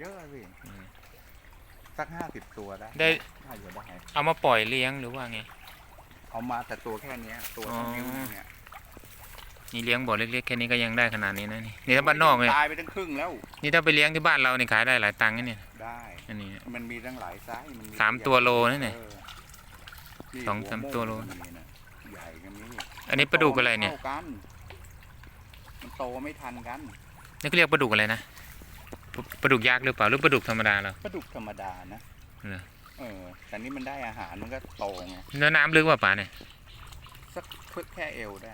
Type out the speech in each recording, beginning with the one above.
เยอะพี่อืมสักห้าสิบตัวได้ได้ น่าจะได้เอามาปล่อยเลี้ยงหรือว่าไง เอามาแต่ตัวแค่เนี้ย ตัวเท่านิ้วนึงเนี่ยนี่เลี้ยงบ่อเล็กๆแค่นี้ก็ยังได้ขนาดนี้นะนี่นี่ถ้าบ้านนอกเนี่ยตายไปตั้งครึ่งแล้ว นี่ถ้าไปเลี้ยงที่บ้านเราเนี่ยขายได้หลายตังค์นะเนี่ยได้ อันนี้ มันมีตั้งหลายไซส์นสามตัวโลนะเนี่ยออนี่สองสามตัวโล หัโม่งมันมีนะใหญ่กันนี้อันนี้ปลาดุกอะไรเนี่ยท่ากันมันโตไม่ทันกันนี่เขาเรียกปลาดุกอะไรนะ ปลาปลาดุกยักษ์หรือเปล่าหรือปลาดุกธรรมดาเราปลาดุกธรรมดานะเหรอเออแต่นี่มันได้อาหารมันก็โตไงเนื้อน้ำลึกกว่าป่าเนี่ยสักแค่เอวได้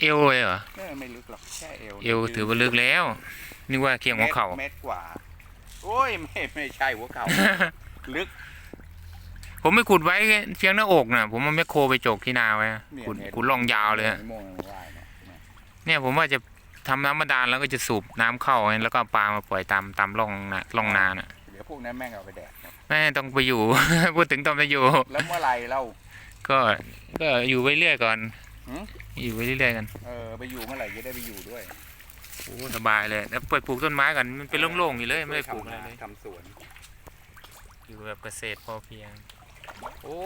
เอวเลยเหรอเออไม่ลึกหรอกแค่เอวเอวถือว่าลึกแล้วนึกว่าเคียงหัวเข่ามตรเมตรกว่า โอ้ยไม่ไม่ใช่หัวเข่าลึก ผมไม่ขุดไว้เพียงหน้าอกนะผมเอาแมคโครไปโจกที่นาไว้อะเนี่ยขุดเนี่ยขุดล่องยาวเลยอะโมงว่ายเนี่ยเนี่ยเนี่ยผมว่าจะ ทำน้ำบาดาลแล้วก็จะสูบน้ำเข้าไงแล้วก็เอาปลามาปล่อยตามตามร่องนะร่องนาน่ะเดี๋ยวพวกนั้นแม่งเอาไปแดกนะแม่ต้องไปอยู่ พูดถึงต้องไปอยู่ แล้วเมื่อไหรเรา ก็ก็อยู่ไปเรื่อยก่อนหืมอยู่ไปเรื่อยๆกันเออไปอยู่เมื่อไหร่จะได้ไปอยู่ด้วยโอ้สบายเลยแล้วปล่อยปลูกต้นไม้ก่อนมันเป็นโล่งๆอยู่เลยไม่ได้ปลูกอะไรเลย ทำสวน อยู่แบบเกษตรพอเพียง โอ้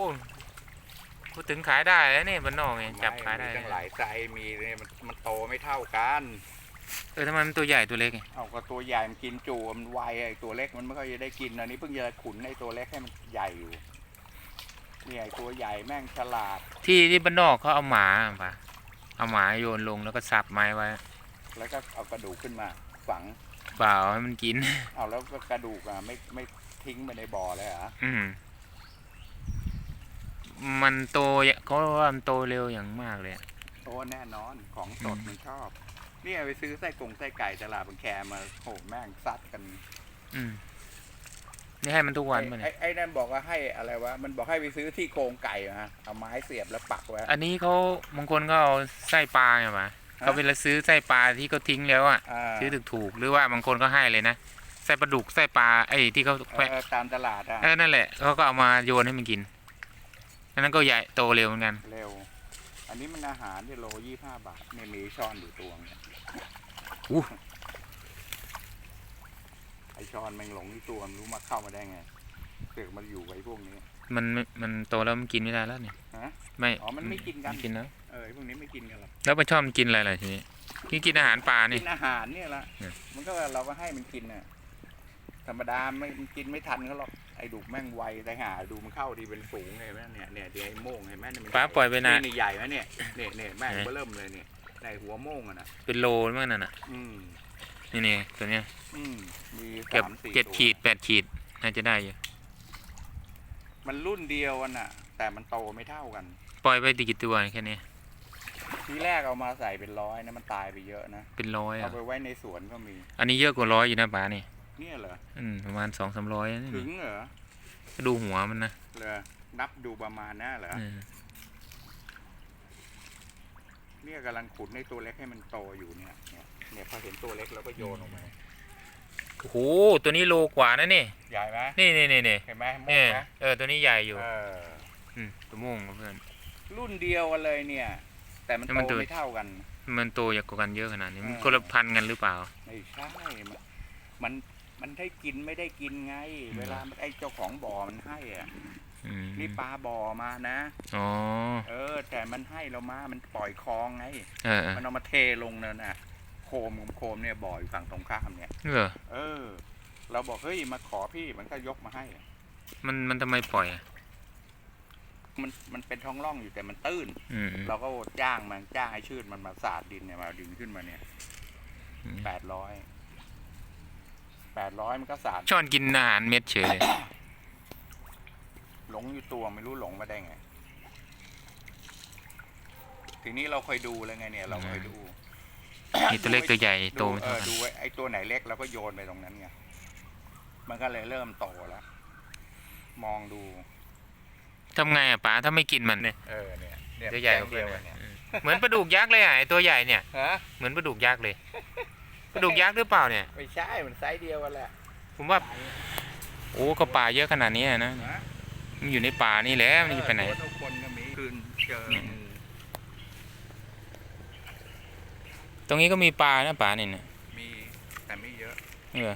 พูดถึงขายได้แล้วนี่บ้านนอกเนี่ยจับขายได้มีตั้งหลายไซส์มีเนี่ยมันมันโตไม่เท่ากันเออทำไมมันตัวใหญ่ตัวเล็กไงเอาก็ตัวใหญ่มันกินจูมันไวไอ้ตัวเล็กมันไม่ค่อยจะได้กินอันนี้เพิ่งจะขุนไอ้ตัวเล็กให้มันใหญ่อยู่เนี่ยไอ้ตัวใหญ่แม่งฉลาด ที่ที่บ้านนอกเขาเอาหมาป่ะเอาหมาโยนลงแล้วก็สับไม้ไว้ แล้วก็เอากระดูกขึ้นมาฝังเปล่าให้มันกิน เอาแล้วก็กระดูกอะไม่ไม่ทิ้งไปในบ่อเลยเหรออืม มันโตเขาว่ามันโตเร็วอย่างมากเลยอะโอ้แน่นอนของสดอืมมันชอบ เนี่ยไปซื้อไส้กงไส้ไก่ตลาดบางแคมาโหแม่งซัดกันอืมนี่ให้มันทุกวันปะไอ้เนี่ยไอ้นั่นบอกว่าให้อะไรวะมันบอกให้ไปซื้อที่โครงไก่มาเอาไม้เสียบแล้วปักไว้อันนี้เขาบางคนก็เอาไส้ปลาไงมาเขาไปซื้อไส้ปลาที่เขาทิ้งแล้วอะอ่าซื้อถูกๆหรือว่าบางคนก็ให้เลยนะไส้ปลาดุกไส้ปลาไอ้ที่เขาแขวะเออตามตลาดอะเออนั่นแหละเขาก็เอามาโยนให้มันกิน อันนั้นก็ใหญ่โตเร็วเหมือนกัน เร็ว อันนี้มันอาหารที่โลยี่ห้าบาทเนี่ยมีช้อนอยู่ตัวเนี่ยอู้ ไอช้อนมันหลงที่ตัวมันรู้มาเข้ามาได้ไงเสือกมันอยู่ไว้พวกนี้ มันไม่มันโตแล้วมันกินไม่ได้แล้วเนี่ยฮะไม่อ๋อมันไม่กินกันกินแล้ว เออไอ้พวกนี้ไม่กินกันหรอกแล้วมันชอบมันกินอะไรล่ะทีนี้นี่กินอาหารปลานี่ กินอาหารเนี่ยละเนี่ย มันก็เราก็ให้มันกินน่ะธรรมดาไม่มันกินไม่ทันเขาหรอกไอ้ดุกแม่งไวแต่หาดูมันเข้าดีเป็นฝูงเลยแม่เนี่ยเนี่ยเดี๋ยวไอ้โม่งเห็นไหมเนี่ยมันปลาปล่อยไปนะนี่ใหญ่ไหมเนี่ยเนี่ยเนี่ยแม่งไหนเบิ่มเลยเนี่ยในหัวโม่งอะนะเป็นโลมั้งนั่นน่ะอืมนี่นี่ตัวเนี้ยอืมมีเกือบสามสี่เจ็ดตัวขีดแปดขีดน่าจะได้อยู่มันรุ่นเดียวกันน่ะ แต่มันโตไม่เท่ากัน ปล่อยไปกี่ตัวแค่นี้ทีแรกเอามาใส่เป็นร้อยนะมันตายไปเยอะนะเป็นร้อยเอาอะไปไว้ในสวนก็มี อันนี้เยอะกว่าร้อยอยู่นะปลานี่ เนี่ยเหรออืมประมาณสองสามร้อยนะถึนี่งเหรอก็ดูหัวมันนะเหรอนับดูประมาณน่ะเหรอเออเนี่ยกำลังขุดในตัวเล็กให้มันโตอยู่เนี่ยเนี่ยเนี่ยพอเห็นตัวเล็กแล้วก็โยนออกมาโอ้โหตัวนี้โลกว่านะนี่ใหญ่ไหมนี่นี่นี่นี่เห็นไหมโม่เนี่ยงไหมเออตัวนี้ใหญ่อยู่เอออืมตัวม่วงเพื่อนรุ่นเดียวกันเลยเนี่ย แต่มันแล้วมันโตดูไม่เท่ากัน มันโตอยากกว่ากันเยอะขนาดนี้มันเออคนละพันกันหรือเปล่าไม่ใช่มัน มันมันได้กินไม่ได้กินไงอืมเวลาไอ้เจ้าของบ่อมันให้อะอืมนี่ปลาบ่อมานะอ๋อเออ แต่มันให้เรามา มันปล่อยคลองไง เออเออมันเอามาเทลงนั่นน่ะโคมโคมเนี่ยบ่ออยู่ฝั่งตรงข้ามเนี่ยเหรอเออ เราบอกเฮ้ยมาขอพี่มันก็ยกมาให้ มันมันทำไมปล่อยอะมันมันเป็นท้องร่องอยู่แต่มันตื้น อืมอืมเราก็จ้างมันจ้างไอ้ชืดมันมาสาดดินเนี่ยมาดึงขึ้นมาเนี่ยอืมแปดร้อย แปดร้อยมันก็สาดชอนกินอาหารเม็ดเฉยเลยหลงอยู่ตัวไม่รู้หลงมาได้ไง ทีนี้เราคอยดูแล้วไงเนี่ย เราคอยดูมีตัวเล็กตัวใหญ่โตดูไม่เอเท่าอกันดูไว้ไอ้ตัวไหนเล็กเราก็โยนไปตรงนั้นไงมันก็เลยเริ่มโตแล้ว มองดู ทำไงอะป๋าถ้าไม่กินมันเนี่ยเออเนี่ยเนี่ยตัวใหญ่กว่าเดีเพื่อนยวนะเนี่ยอืมเหมือนปลาดุกยักษ์เลยอะไอ้ตัวใหญ่เนี่ย ฮะ เหมือนปลาดุกยักษ์เลย ปลาดุกยักษ์หรือเปล่าเนี่ย ไม่ใช่มันไซส์เดียวกันแหละผมว่า โอ้ก็ป่าเยอะขนาดนี้อะนะฮะมันอยู่ในป่านี่แหละมันจะไปไหน เออตัวทุกคนก็มีคืนเจออืมตรงนี้ก็มีปลานะป่านี่นะมีแต่ไม่เยอะ เออ